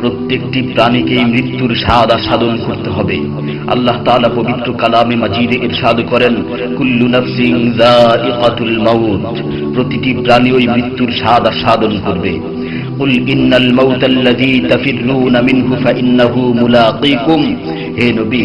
প্রত্যেকটি প্রাণীকেই মৃত্যুর স্বাদ আস্বাদন করতে হবে। আল্লাহ তাআলা পবিত্র কালামে মাজিদে ইরশাদ করেন, কুল্লু নাফসিন যায়িকাতুল মাউত প্রতিটি প্রাণী ওই মৃত্যুর স্বাদ আস্বাদন করবে। قل إن الموت الذي تفرون منه فإنه ملاقيكم হে নবী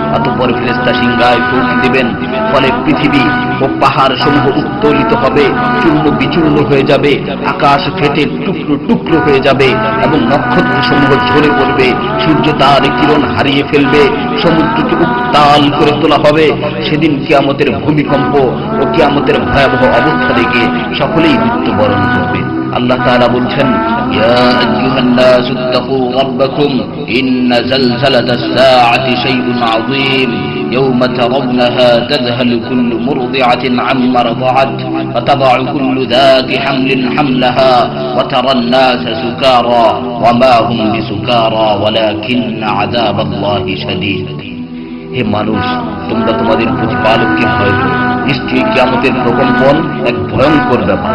অতঃপর ফেরেশতা সিংহায় ফুঁক দিবেন। ফলে পৃথিবী ও পাহাড় সমূহ উত্তোলিত হবে, চূর্ণ বিচূর্ণ হয়ে যাবে, আকাশ ফেটে টুকরো টুকরো হয়ে যাবে এবং নক্ষত্র সমূহ ঝরে পড়বে, সূর্য তার কিরণ হারিয়ে ফেলবে, সমুদ্রকে উত্তাল করে তোলা হবে। সেদিন কিয়ামতের ভূমিকম্প ও কিয়ামতের ভয়াবহ অবস্থা দেখে সকলেই মৃত্যুবরণ করবে। আল্লাহ তাআলা বলছেন ইয়া আইয়ুহান নাস ইত্তাকু রাব্বাকুম ইন্না জালজালাতাস সাআতি শাইউন আযীম يوم ترونها تذهل كل مرضعة عما رضعت وتضع كل ذات حمل حملها وترى الناس سكارى وما هم بسكارى ولكن عذاب الله شديد হে মানুষ তোমরা তোমাদের প্রতিপালককে ভয় করো নিশ্চয়ই কিয়ামতের প্রকম্পন এক ভয়ঙ্কর ব্যাপার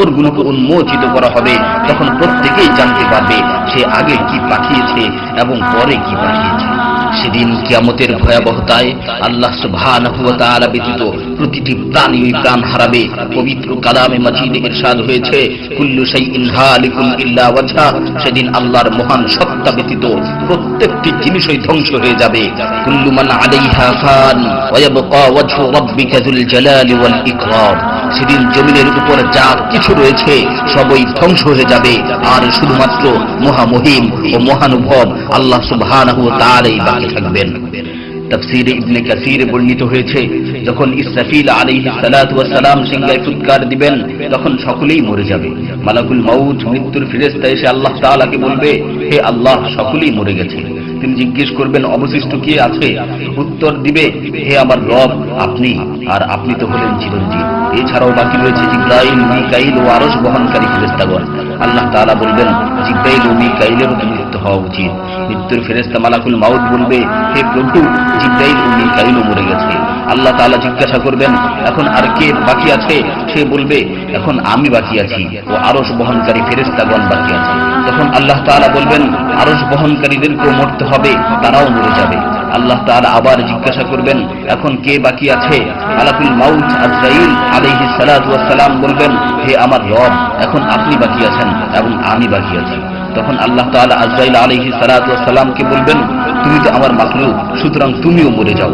কবরগুলোকে উন্মোচিত করা হবে, তখন প্রত্যেকেই জানতে পারবে সে আগে কি পাঠিয়েছে এবং পরে কি পাঠিয়েছে। সেদিন কিয়ামতের ভয়াবহতায় আল্লাহ সুবহানাহু ওয়া ব্যতীত প্রতিটি প্রাণী ওই প্রাণ হারাবে। পবিত্র কালামে মাজিদে ইরশাদ হয়েছে, কুল্লু শাইইন হালিকুন ইল্লা ওয়াজহা। সেদিন আল্লাহর মহান সত্তা ব্যতীত প্রত্যেকটি জিনিসই ধ্বংস হয়ে যাবে। কুল্লু মান আলাইহা ফান ওয়া ইয়াবকা ওয়াজহু রাব্বিকা যুল জালালি ওয়াল ইকরাম। সেদিন জমিনের উপর যা কিছু রয়েছে, সবই ধ্বংস হয়ে যাবে। আর শুধুমাত্র মহামহিম ও মহানুভব আল্লাহ সুবহানাহু তাআলাই বাকি থাকবেন। তফসিরে ইবনে কাসীরে বর্ণিত হয়েছে, যখন ইসরাফিল আলাইহি সালাতু ওয়াস সালাম সিংহায় ফুৎকার দিবেন, তখন সকলেই মরে যাবে। মালাকুল মাউত, মৃত্যুর ফেরেশতা এসে আল্লাহ তাআলাকে বলবে, হে আল্লাহ, সকলেই মরে গেছে। তিনি জিজ্ঞেস করবেন, অবশিষ্ট কি আছে? উত্তর দিবে, হে আমার রব, আপনি, আর আপনি তো হলেন চিরঞ্জীব। এছাড়াও বাকি রয়েছে জিব্রাইল, মিকাইল ও আরশ বহনকারী ফেরেস্তাগণ আল্লাহ তালা বলবেন, জিব্রাইল ও মিকাইলেরও মৃত্যু হওয়া উচিত। মৃত্যুর ফেরেস্তা মালাকুল মাউদ বলবে, হে প্রভু, জিব্রাইল ও মিকাইলও মরে গেছে। আল্লাহ তাআলা জিজ্ঞাসা করবেন, এখন আর কে বাকি আছে? সে বলবে, এখন আমি বাকি আছি ও আরশ বহনকারী ফেরেস্তাগণ বাকি আছে। তখন আল্লাহ তাআলা বলবেন, আরশ বহনকারীদেরকেও মরতে হবে, তারাও মরে যাবে। আল্লাহ তাআলা আবার জিজ্ঞাসা করবেন, এখন কে বাকি আছে? আলাকুল মাউত আজরাইল ওয়াস সালাম বলবেন, হে আমার রব, এখন আপনি বাকি আছেন এবং আমি বাকি আছি। তখন আল্লাহ তাআলা আজরাইল আলাইহি সালাতু সালামকে বলবেন, তুমি তো আমার মাখলুক, সুতরাং তুমিও মরে যাও।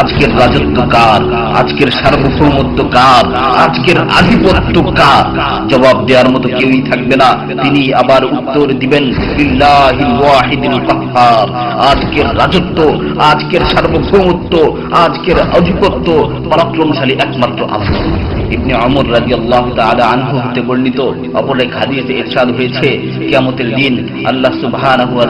আজকের রাজত্ব কার আজকের সার্বভৌমত্ব কার আজকের আধিপত্য কার জবাব দেওয়ার মতো কেউই থাকবে না। তিনি আবার উত্তর দিবেন আজকের রাজত্ব, আজকের সার্বভৌমত্ব, আজকের আধিপত্য পরাক্রমশালী একমাত্র আল্লাহ। ইবনে অমর রাদিয়াল্লাহু তাআলা আনহু হতে বর্ণিত অপর এক ইরশাদ হয়েছে, কিয়ামতের দিন আল্লাহ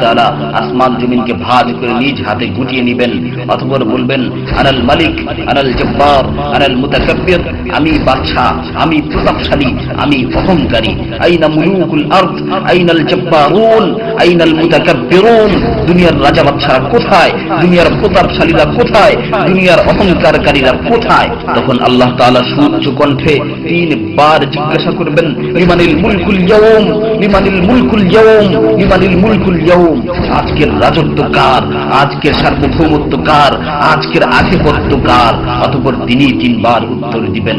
তাআলা আসমান জমিনকে ভাঁজ করে নিজ হাতে গুটিয়ে নেবেন। অতঃপর বলবেন আনাল মালিক, আনাল জব্বার, আনাল মুতাকাব্বির। আমি বাদশা আমি প্রতাপশালী, আমি অহংকারী আইনা মুলুকুল আরদ, আইনাল জব্বারুন, আইনাল মুতাকাব্বিরুন। দুনিয়ার রাজা বাদশারা কোথায়? দুনিয়ার প্রতাপশালীরা কোথায়? দুনিয়ার অহংকারকারীরা কোথায়? তখন আল্লাহ তাআলা সুউচ্চ কণ্ঠে তিনবার জিজ্ঞাসা করবেন, লিমানিল মুলকুল ইয়াউম, লিমানিল মুলকুল ইয়াউম, লিমানিল মুলকুল ইয়াউম। আজকের রাজত্ব কার আজকের সার্বভৌমত্ব কার আজকের আধিপত্য কার অতপর তিনি তিনবার উত্তর দিবেন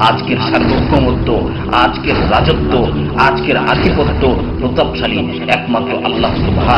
আজকের সার্বভৌমত্ব, আজকের রাজত্ব, আজকের আধিপত্য প্রতাপশালী একমাত্র আল্লাহ সুবাহ